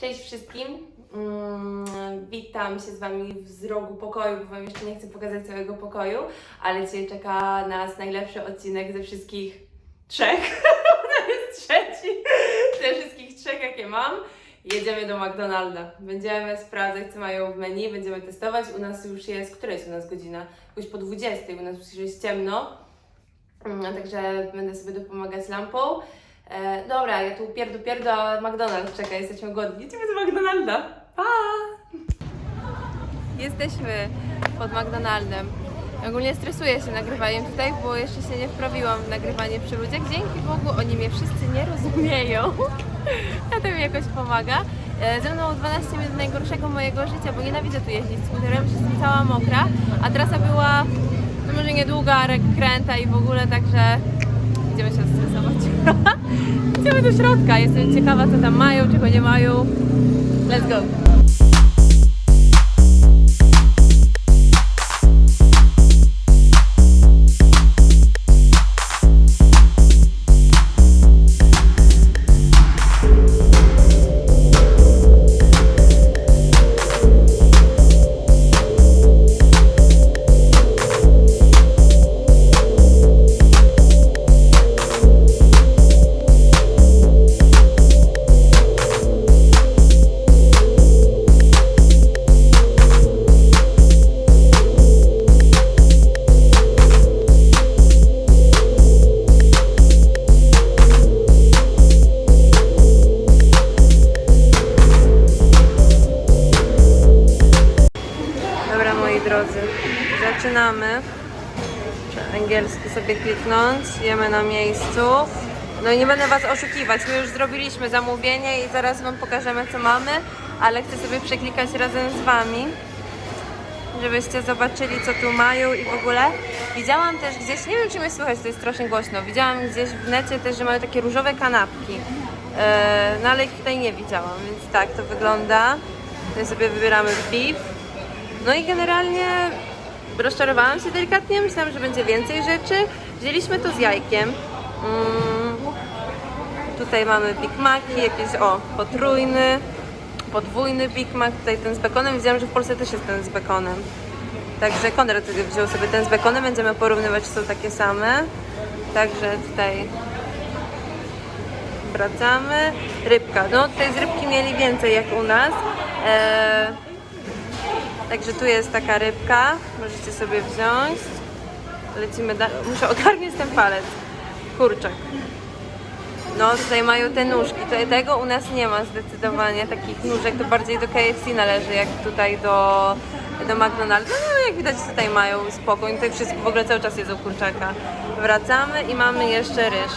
Cześć wszystkim. Mm, witam się z Wami z rogu pokoju, bo Wam jeszcze nie chcę pokazać całego pokoju, ale dzisiaj czeka nas najlepszy odcinek ze wszystkich trzech. to jest trzeci ze wszystkich trzech, jakie mam. Jedziemy do McDonalda. Będziemy sprawdzać, co mają w menu, będziemy testować. U nas już jest, która jest u nas godzina? Jakoś po 20, u nas już jest ciemno. Mm, Także będę sobie dopomagać lampą. E, dobra, ja tu pierdu pierdu, a McDonald's czeka, jesteśmy głodni. Idziemy do McDonalda. Pa! Jesteśmy pod McDonaldem. Ogólnie stresuję się nagrywaniem tutaj, bo jeszcze się nie wprawiłam w nagrywanie przy ludziach. Dzięki Bogu oni mnie wszyscy nie rozumieją. A to mi jakoś pomaga. E, Ze mną 12 minut najgorszego mojego życia, bo nienawidzę tu jeździć skuterem, że jestem cała mokra, a trasa była no może niedługa, ale kręta i w ogóle, także idziemy się stresować. Idziemy do środka, jestem ciekawa co tam mają, czego nie mają. Let's go! Drodzy, zaczynamy. Angielski sobie kliknąć, jemy na miejscu. No i nie będę Was oszukiwać, my już zrobiliśmy zamówienie i zaraz Wam pokażemy co mamy, ale chcę sobie przeklikać razem z Wami, żebyście zobaczyli co tu mają i w ogóle. Widziałam też gdzieś, nie wiem czy mnie słychać, to jest strasznie głośno, widziałam gdzieś w necie też, że mają takie różowe kanapki, Eee, no ale ich tutaj nie widziałam, więc tak to wygląda. Tutaj sobie wybieramy beef. No i generalnie rozczarowałam się delikatnie, myślałam, że będzie więcej rzeczy. Wzięliśmy to z jajkiem. Mm, tutaj mamy Big Maci, jakiś o, potrójny, podwójny Big Mac, tutaj ten z bekonem. Widziałam, że w Polsce też jest ten z bekonem. Także Konrad wziął sobie ten z bekonem, będziemy porównywać, czy są takie same. Także tutaj wracamy. Rybka, no tutaj z rybki mieli więcej jak u nas. Eee, Także tu jest taka rybka, możecie sobie wziąć. Lecimy dalej. Muszę ogarniać ten palec. Kurczak. No tutaj mają te nóżki. Tego u nas nie ma zdecydowanie takich nóżek. To bardziej do KFC należy, jak tutaj do, do McDonald's. No jak widać tutaj mają spokój. Tutaj wszyscy w ogóle cały czas jedzą kurczaka. Wracamy i mamy jeszcze ryż.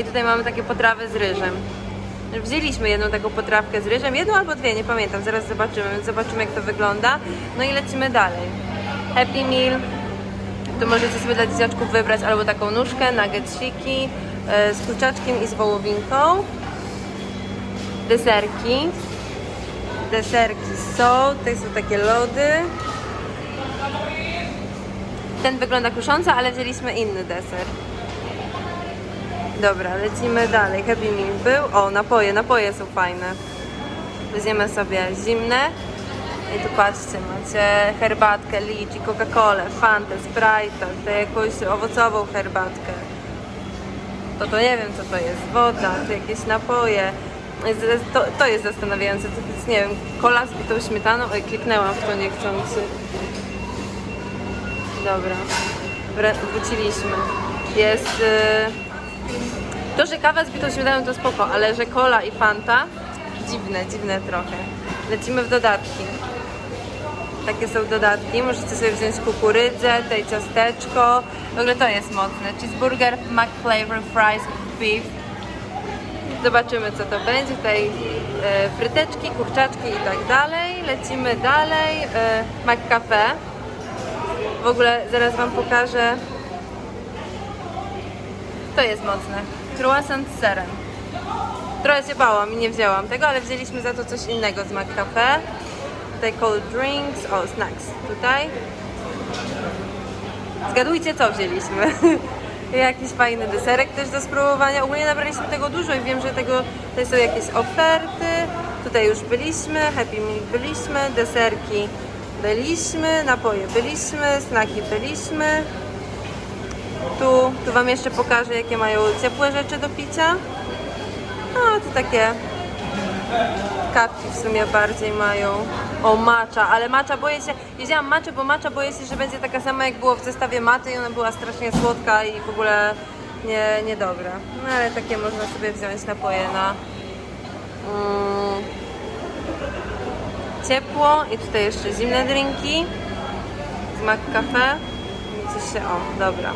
I tutaj mamy takie potrawy z ryżem. Wzięliśmy jedną taką potrawkę z ryżem, jedną albo dwie, nie pamiętam, zaraz zobaczymy, zobaczymy jak to wygląda. No i lecimy dalej. Happy Meal, to możecie sobie dla dzieciaczków wybrać albo taką nóżkę, nuggetsiki e, z kurczaczkiem i z wołowinką. Deserki. Deserki są, tutaj są takie lody. Ten wygląda kusząco, ale wzięliśmy inny deser. Dobra, lecimy dalej. Happy Meal był. O, napoje, napoje są fajne. Weźmiemy sobie zimne. I tu patrzcie, macie herbatkę, liczy, Coca-Colę, Fantę, Sprite'a, tutaj jakąś owocową herbatkę. To to nie wiem co to jest, woda, tu jakieś napoje. To, to jest zastanawiające, to jest, nie wiem, kola z bitą śmietaną. Oj, kliknęłam w to niechcący. Dobra, wróciliśmy. Jest... y, to, że kawa z bitą śmietaną to spoko, ale że cola i fanta, dziwne, dziwne trochę. Lecimy w dodatki. Takie są dodatki, możecie sobie wziąć kukurydzę, tutaj ciasteczko. W ogóle to jest mocne. Cheeseburger, McFlavor, fries, beef. Zobaczymy co to będzie. Tutaj e, fryteczki, kurczaczki i tak dalej. Lecimy dalej. E, McCafe. W ogóle zaraz Wam pokażę. To jest mocne. Croissant z serem. Trochę się bałam i nie wzięłam tego, ale wzięliśmy za to coś innego z McCafe. Tutaj cold drinks, o snacks tutaj. Zgadujcie co wzięliśmy. Jakiś fajny deserek też do spróbowania. Ogólnie nabraliśmy tego dużo i wiem, że tego tutaj są jakieś oferty. Tutaj już byliśmy, Happy Meal byliśmy, deserki byliśmy, napoje byliśmy, snaki byliśmy. Tu, tu Wam jeszcze pokażę, jakie mają ciepłe rzeczy do picia. No, tu takie kapki w sumie bardziej mają. O, macza, ale macza boję się, wiedziałam maczę, bo macza boję się, że będzie taka sama jak było w zestawie maty i ona była strasznie słodka i w ogóle nie, niedobra. No ale takie można sobie wziąć napoje na mm, ciepło i tutaj jeszcze zimne drinki z McCafe. Coś się, o, dobra.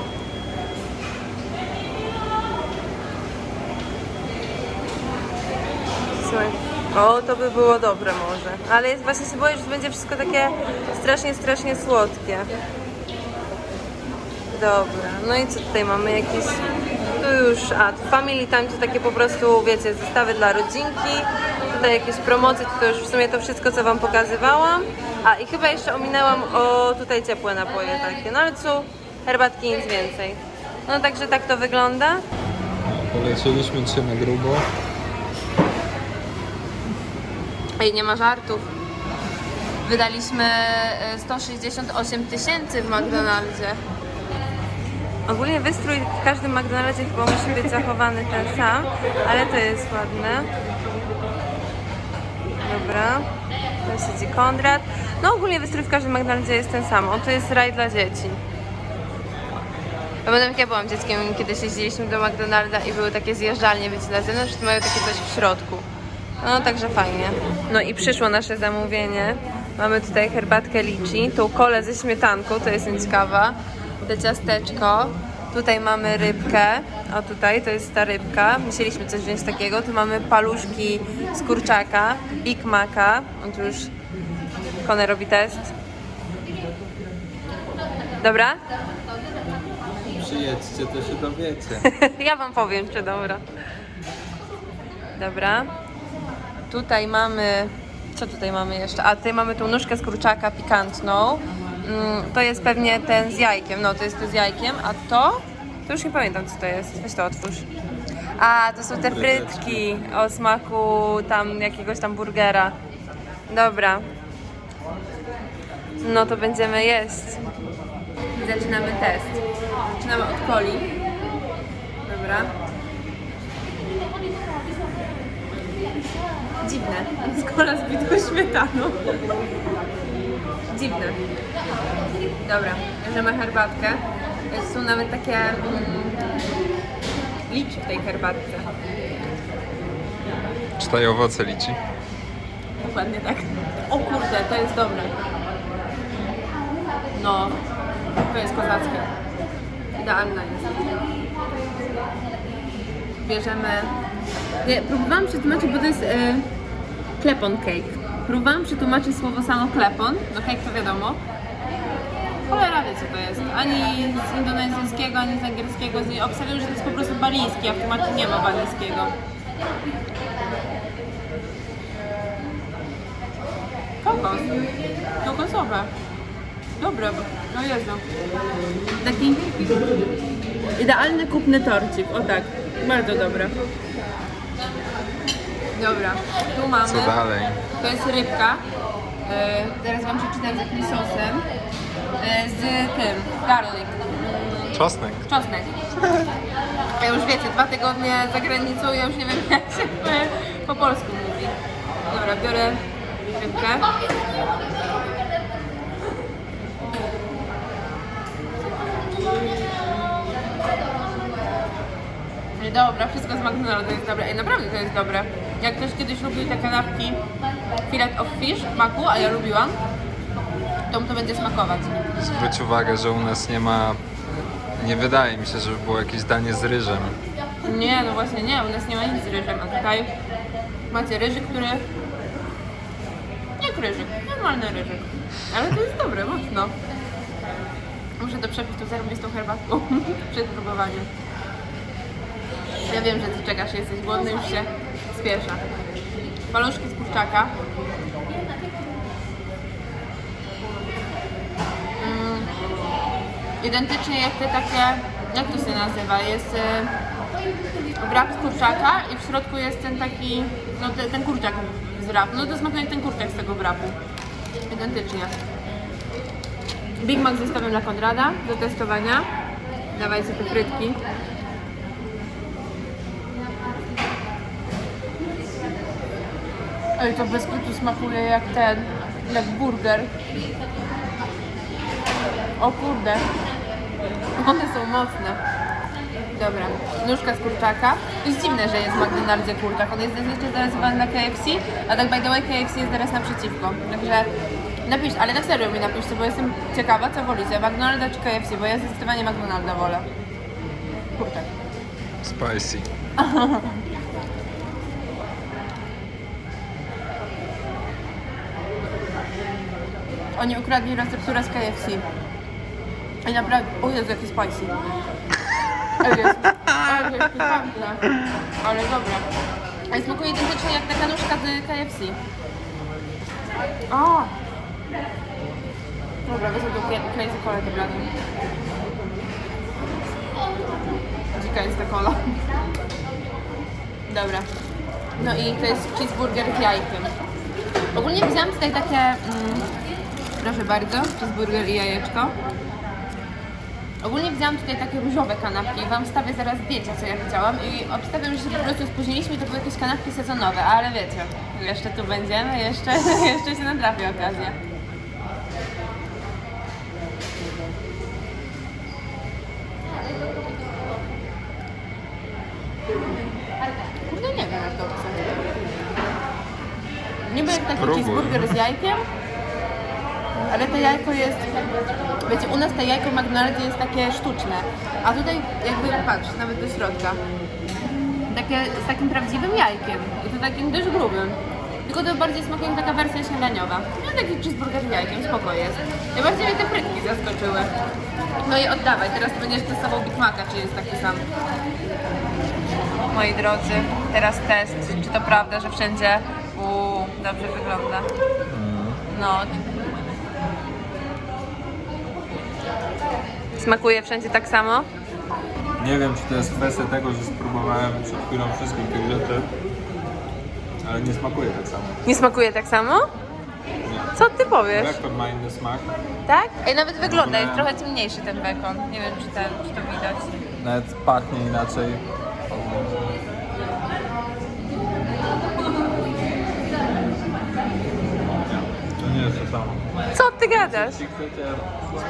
O, to by było dobre może. Ale jest właśnie się boję, że będzie wszystko takie strasznie, strasznie słodkie. Dobra, no i co tutaj mamy? Jakieś... Tu już, a tu Family Time to takie po prostu, wiecie, zestawy dla rodzinki. Tutaj jakieś promocje, to już w sumie to wszystko, co Wam pokazywałam. A i chyba jeszcze ominęłam o tutaj ciepłe napoje takie. No ale tu herbatki, nic więcej. No także tak to wygląda. Polecieliśmy dzisiaj na grubo. Ej, nie ma żartów. Wydaliśmy e, 168 tysięcy w McDonaldzie. Ogólnie wystrój w każdym McDonaldzie chyba musi być zachowany ten sam, ale to jest ładne. Dobra. Tu siedzi Konrad. No ogólnie wystrój w każdym McDonaldzie jest ten sam. O, tu jest raj dla dzieci. Pamiętam jak ja byłam dzieckiem, kiedyś jeździliśmy do McDonalda i były takie zjeżdżalnie, wiecie, na zewnątrz, to mają takie coś w środku. No, także fajnie. No i przyszło nasze zamówienie. Mamy tutaj herbatkę liczy, tą kolę ze śmietanką, to jest ciekawa. To ciasteczko. Tutaj mamy rybkę. O tutaj, to jest ta rybka. Musieliśmy coś wziąć takiego. Tu mamy paluszki z kurczaka, Big Maca. On tu już Kone robi test. Dobra? Przyjedźcie, to się dowiecie. ja wam powiem, czy dobra. Dobra. Tutaj mamy. Co tutaj mamy jeszcze? A tutaj mamy tą nóżkę z kurczaka pikantną. Mm, to jest pewnie ten z jajkiem. No, to jest to z jajkiem. A to? To już nie pamiętam, co to jest. Weź to otwórz. A, to są te frytki o smaku tam jakiegoś tam burgera. Dobra. No to będziemy jeść. Zaczynamy test. Zaczynamy od coli. Dobra. Dziwne. Skola z bitką śmietaną. Dziwne. Dobra, bierzemy herbatkę. Są nawet takie mm, liczy w tej herbatce. Czytaj owoce liczy. Dokładnie tak. O kurde, to jest dobre. No, to jest kozackie. Idealna jest. Bierzemy... Nie, próbowałam przetłumaczyć, bo to jest e, klepon cake. Próbowałam przetłumaczyć słowo samo klepon, no cake to wiadomo. Cholera wie co to jest. Ani z indonezyjskiego, ani z angielskiego. Z- że to jest po prostu balijski, a w tłumaczy nie ma balijskiego. Kokos. Kokosowe. Dobre. No Jezu. Taki idealny kupny torcik. O tak. Bardzo dobre. Dobra. Tu mamy. Co dalej? To jest rybka. E, teraz wam przeczytam z jakim sosem. E, z tym. Garlic. Czosnek. Czosnek. Ja już wiecie, dwa tygodnie za granicą, ja już nie wiem jak się po, po polsku mówi. Dobra, biorę rybkę. Dobra, wszystko z McDonalda jest dobre. Ej, naprawdę to jest dobre. Jak ktoś kiedyś lubił te kanapki Filet of Fish w maku, a ja lubiłam, to mu to będzie smakować. Zwróć uwagę, że u nas nie ma... Nie wydaje mi się, żeby było jakieś danie z ryżem. Nie, no właśnie nie, u nas nie ma nic z ryżem, a tutaj macie ryżyk, który... Jak ryżyk, normalny ryżyk. Ale to jest dobre, mocno. Muszę to przepić, to zarobić z tą herbatką przed próbowaniem. Ja wiem, że ty czekasz, jesteś głodny, już się spiesza. Paluszki z kurczaka. Mm, identycznie jak te takie jak to się nazywa? Jest y, wrap z kurczaka i w środku jest ten taki, no te, ten kurczak z wrapu. No to smakuje ten kurczak z tego wrapu. Identycznie. Big Mac zostawiam dla Konrada do testowania. Dawajcie te frytki. Ej, to bez kitu smakuje jak ten, jak burger. O kurde. One są mocne. Dobra, nóżka z kurczaka. Jest dziwne, że jest w McDonaldzie kurczak. On jest zazwyczaj nazywany na KFC, a tak by the way KFC jest teraz naprzeciwko. Także napisz, ale na serio mi napiszcie, bo jestem ciekawa, co wolicie, McDonalda czy KFC, bo ja zdecydowanie McDonalda wolę. Kurczak. Spicy. Oni ukradli recepturę z KFC. I naprawdę, o Jezu, jaki spicy. Ale jest, ale jest pikantne. Ale dobra. Ale smakuje identycznie jak taka nóżka z KFC. A! Dobra, wezmę kle- crazy colę do blady. Dzika jest ta kola. Dobra. No i to jest cheeseburger z jajkiem. Ogólnie wziąłam tutaj takie, mm, proszę bardzo, cheeseburger i jajeczko. Ogólnie wzięłam tutaj takie różowe kanapki. Wam wstawię zaraz zdjęcia, co ja widziałam i obstawiam, że się po prostu spóźniliśmy to były jakieś kanapki sezonowe, ale wiecie, jeszcze tu będziemy, jeszcze, jeszcze się natrafi okazja. Kurde, nie wiem jak to opisać. Niby jak taki Spróbuj. cheeseburger z jajkiem, ale to jajko jest, wiecie, u nas to jajko w McDonaldzie jest takie sztuczne, a tutaj jakby, patrz, nawet do środka, takie z takim prawdziwym jajkiem i to takim dość grubym. Tylko to bardziej smakuje taka wersja śniadaniowa. No taki cheeseburger z jajkiem, spoko jest. Najbardziej mnie te frytki zaskoczyły. No i oddawaj, teraz będziesz testował Big Maca, czy jest taki sam. Moi drodzy, teraz test, czy to prawda, że wszędzie Uuu, dobrze wygląda. No. Smakuje wszędzie tak samo? Nie wiem, czy to jest kwestia tego, że spróbowałem przed chwilą wszystkich tych rzeczy, ale nie smakuje tak samo. Nie smakuje tak samo? Co ty powiesz? Bekon ma inny smak. Tak? Ej, nawet wygląda, jest trochę ciemniejszy ten bekon. Nie wiem, czy, ten, czy to widać. Nawet pachnie inaczej. To nie jest to samo. Ty gadasz? Jeśli chcecie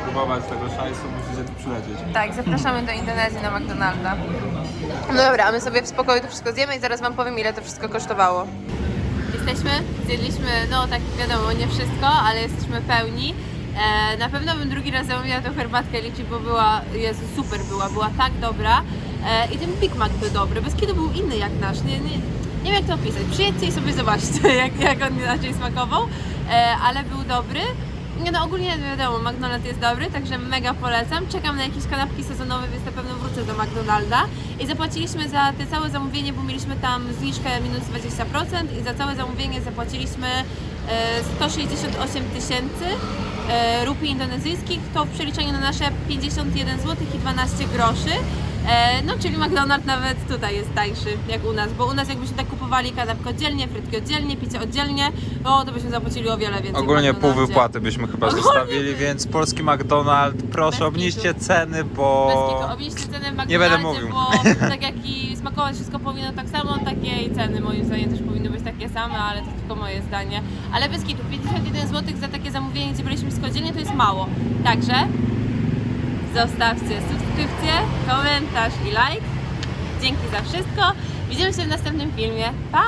spróbować tego szajsu, musicie tu przylecieć. Tak, zapraszamy do Indonezji na McDonalda. No dobra, a my sobie w spokoju to wszystko zjemy i zaraz wam powiem, ile to wszystko kosztowało. Jesteśmy, zjedliśmy, no tak wiadomo, nie wszystko, ale jesteśmy pełni. E, na pewno bym drugi raz zamówiła tą herbatkę liczy, bo była, Jezu, super była, była tak dobra. E, I ten Big Mac był dobry, bez kiedy był inny jak nasz. Nie, nie, nie wiem jak to opisać. Przyjedźcie i sobie zobaczcie, jak, jak on inaczej smakował, e, ale był dobry. Nie no, ogólnie wiadomo, McDonald's jest dobry, także mega polecam. Czekam na jakieś kanapki sezonowe, więc na pewno wrócę do McDonalda. I zapłaciliśmy za te całe zamówienie, bo mieliśmy tam zniżkę minus 20% i za całe zamówienie zapłaciliśmy e, 168 tysięcy e, rupii indonezyjskich, to w przeliczeniu na nasze 51 zł i 12 groszy. E, no, czyli McDonald's nawet tutaj jest tańszy jak u nas, bo u nas jakbyśmy tak kupowali kanapkę oddzielnie, frytki oddzielnie, picie oddzielnie, o to byśmy zapłacili o wiele więcej. Ogólnie pół wypłaty byśmy chyba Ogólnie zostawili, więc polski McDonald's, proszę obniżcie ceny, bo... Obniżcie cenę w McDonaldzie, Nie będę mówił. bo tak jak i smakować wszystko powinno tak samo, takie i ceny moim zdaniem też powinny być takie same, ale to tylko moje zdanie. Ale bez kitu, 51 zł za takie zamówienie, gdzie byliśmy wszystko dziennie, to jest mało. Także zostawcie subskrypcję, komentarz i like. Dzięki za wszystko. Widzimy się w następnym filmie. Pa!